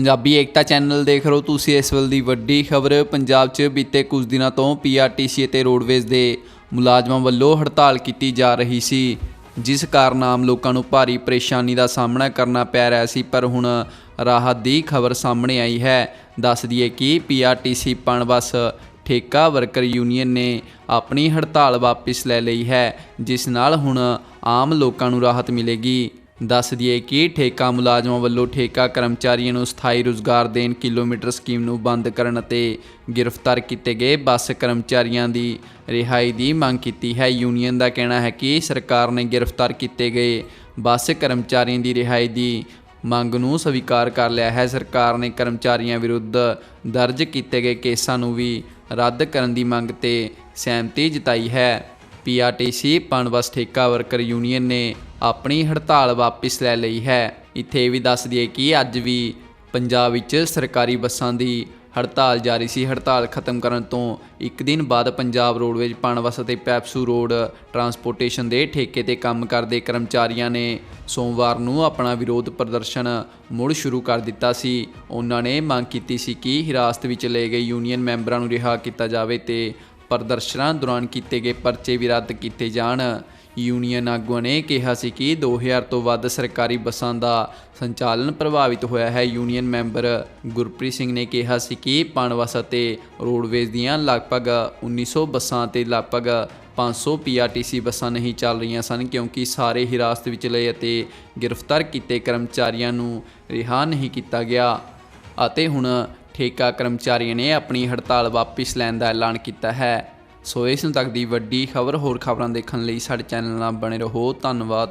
ਪੰਜਾਬੀ ਏਕਤਾ channel ਦੇਖ ਰਹੇ ਹੋ ਤੁਸੀਂ ਇਸ ਵੇਲੇ ਦੀ ਵੱਡੀ ਖਬਰ। ਪੰਜਾਬ 'ਚ ਬੀਤੇ ਕੁਝ ਦਿਨਾਂ ਤੋਂ ਪੀਆਰਟੀਸੀ ਅਤੇ ਰੋਡਵੇਜ਼ ਦੇ ਮੁਲਾਜ਼ਮਾਂ ਵੱਲੋਂ ਹੜਤਾਲ ਕੀਤੀ ਜਾ ਰਹੀ ਸੀ, ਜਿਸ ਕਾਰਨ ਆਮ ਲੋਕਾਂ ਨੂੰ ਭਾਰੀ ਪਰੇਸ਼ਾਨੀ ਦਾ ਸਾਹਮਣਾ ਕਰਨਾ ਪੈ ਰਿਹਾ ਸੀ, ਪਰ ਹੁਣ ਰਾਹਤ ਦੀ ਖਬਰ ਸਾਹਮਣੇ ਆਈ ਹੈ। ਦੱਸ ਦਈਏ ਕਿ ਪੀਆਰਟੀਸੀ ਪਣਬਸ ਠੇਕਾ ਵਰਕਰ ਯੂਨੀਅਨ ਨੇ ਆਪਣੀ ਹੜਤਾਲ ਵਾਪਸ ਲੈ ਲਈ ਹੈ, ਜਿਸ ਨਾਲ ਹੁਣ ਆਮ ਲੋਕਾਂ ਨੂੰ ਰਾਹਤ ਮਿਲੇਗੀ। ਦੱਸ ਦਈਏ ਕਿ ਠੇਕਾ ਮੁਲਾਜ਼ਮਾਂ ਵੱਲੋਂ ਠੇਕਾ ਕਰਮਚਾਰੀਆਂ ਨੂੰ ਸਥਾਈ ਰੁਜ਼ਗਾਰ ਦੇਣ ਕਿਲੋਮੀਟਰ ਸਕੀਮ ਨੂੰ ਬੰਦ ਕਰਨ ਅਤੇ ਗ੍ਰਿਫਤਾਰ ਕੀਤੇ ਗਏ ਬੱਸ ਕਰਮਚਾਰੀਆਂ ਦੀ ਰਿਹਾਈ ਦੀ ਮੰਗ ਕੀਤੀ ਹੈ। ਯੂਨੀਅਨ ਦਾ ਕਹਿਣਾ ਹੈ ਕਿ ਸਰਕਾਰ ਨੇ ਗ੍ਰਿਫਤਾਰ ਕੀਤੇ ਗਏ ਬੱਸ ਕਰਮਚਾਰੀਆਂ ਦੀ ਰਿਹਾਈ ਦੀ ਮੰਗ ਨੂੰ ਸਵੀਕਾਰ ਕਰ ਲਿਆ ਹੈ। ਸਰਕਾਰ ਨੇ ਕਰਮਚਾਰੀਆਂ ਵਿਰੁੱਧ ਦਰਜ ਕੀਤੇ ਗਏ ਕੇਸਾਂ ਨੂੰ ਵੀ ਰੱਦ ਕਰਨ ਦੀ ਮੰਗ ਤੇ ਸਹਿਮਤੀ ਜਤਾਈ ਹੈ। ਪੀਆਰਟੀਸੀ, ਪਣਬਸ, ਠੇਕਾ ਵਰਕਰ ਯੂਨੀਅਨ ਨੇ ਆਪਣੀ ਹੜਤਾਲ ਵਾਪਸ ਲੈ ਲਈ ਹੈ। ਇੱਥੇ ਇਹ ਵੀ ਦੱਸ ਦਈਏ ਕਿ ਅੱਜ ਵੀ ਪੰਜਾਬ ਵਿੱਚ ਸਰਕਾਰੀ ਬੱਸਾਂ ਦੀ ਹੜਤਾਲ ਜਾਰੀ ਸੀ। ਹੜਤਾਲ ਖਤਮ ਕਰਨ ਤੋਂ ਇੱਕ ਦਿਨ ਬਾਅਦ ਪੰਜਾਬ ਰੋਡਵੇਜ਼ ਪਣਬਸ ਅਤੇ ਪੈਪਸੂ ਰੋਡ ਟਰਾਂਸਪੋਰਟੇਸ਼ਨ ਦੇ ਠੇਕੇ ਤੇ ਕੰਮ ਕਰਦੇ ਕਰਮਚਾਰੀਆਂ ਨੇ ਸੋਮਵਾਰ ਨੂੰ ਆਪਣਾ ਵਿਰੋਧ ਪ੍ਰਦਰਸ਼ਨ ਮੁੜ ਸ਼ੁਰੂ ਕਰ ਦਿੱਤਾ ਸੀ। ਉਹਨਾਂ ਨੇ ਮੰਗ ਕੀਤੀ ਸੀ ਕਿ ਹਿਰਾਸਤ ਵਿੱਚ ਲਏ ਗਏ ਯੂਨੀਅਨ ਮੈਂਬਰਾਂ ਨੂੰ ਰਿਹਾ ਕੀਤਾ ਜਾਵੇ ਤੇ ਪ੍ਰਦਰਸ਼ਨਾਂ ਦੌਰਾਨ ਕੀਤੇ ਗਏ ਪਰਚੇ ਵੀ ਰੱਦ ਕੀਤੇ ਜਾਣ। ਯੂਨੀਅਨ ਆਗੂਆਂ ਨੇ ਕਿਹਾ ਸੀ ਕਿ 2000 ਤੋਂ ਵੱਧ ਸਰਕਾਰੀ ਬੱਸਾਂ ਦਾ ਸੰਚਾਲਨ ਪ੍ਰਭਾਵਿਤ ਹੋਇਆ ਹੈ। ਯੂਨੀਅਨ ਮੈਂਬਰ ਗੁਰਪ੍ਰੀਤ ਸਿੰਘ ਨੇ ਕਿਹਾ ਸੀ ਕਿ ਪਣਵਸ ਅਤੇ ਰੋਡਵੇਜ਼ ਦੀਆਂ ਲਗਭਗ 1900 ਬੱਸਾਂ ਤੇ ਲਗਭਗ 500 ਪੀਆਰਟੀਸੀ ਬੱਸਾਂ ਨਹੀਂ ਚੱਲ ਰਹੀਆਂ ਸਨ, ਕਿਉਂਕਿ ਸਾਰੇ ਹਿਰਾਸਤ ਵਿੱਚ ਲਏ ਅਤੇ ਗ੍ਰਿਫਤਾਰ ਕੀਤੇ ਕਰਮਚਾਰੀਆਂ ਨੂੰ ਰਿਹਾ ਨਹੀਂ ਕੀਤਾ ਗਿਆ। ਅਤੇ ਹੁਣ ਠੇਕਾ ਕਰਮਚਾਰੀਆਂ ਨੇ ਆਪਣੀ ਹੜਤਾਲ ਵਾਪਸ ਲੈਣ ਦਾ ਐਲਾਨ ਕੀਤਾ ਹੈ। ਸੋ ਇਸ ਨੂੰ ਤੱਕ ਦੀ ਵੱਡੀ ਖਬਰ ਹੋਰ ਖਬਰਾਂ ਦੇਖਣ ਲਈ ਸਾਡੇ ਚੈਨਲ ਨਾਲ ਬਣੇ ਰਹੋ। ਧੰਨਵਾਦ।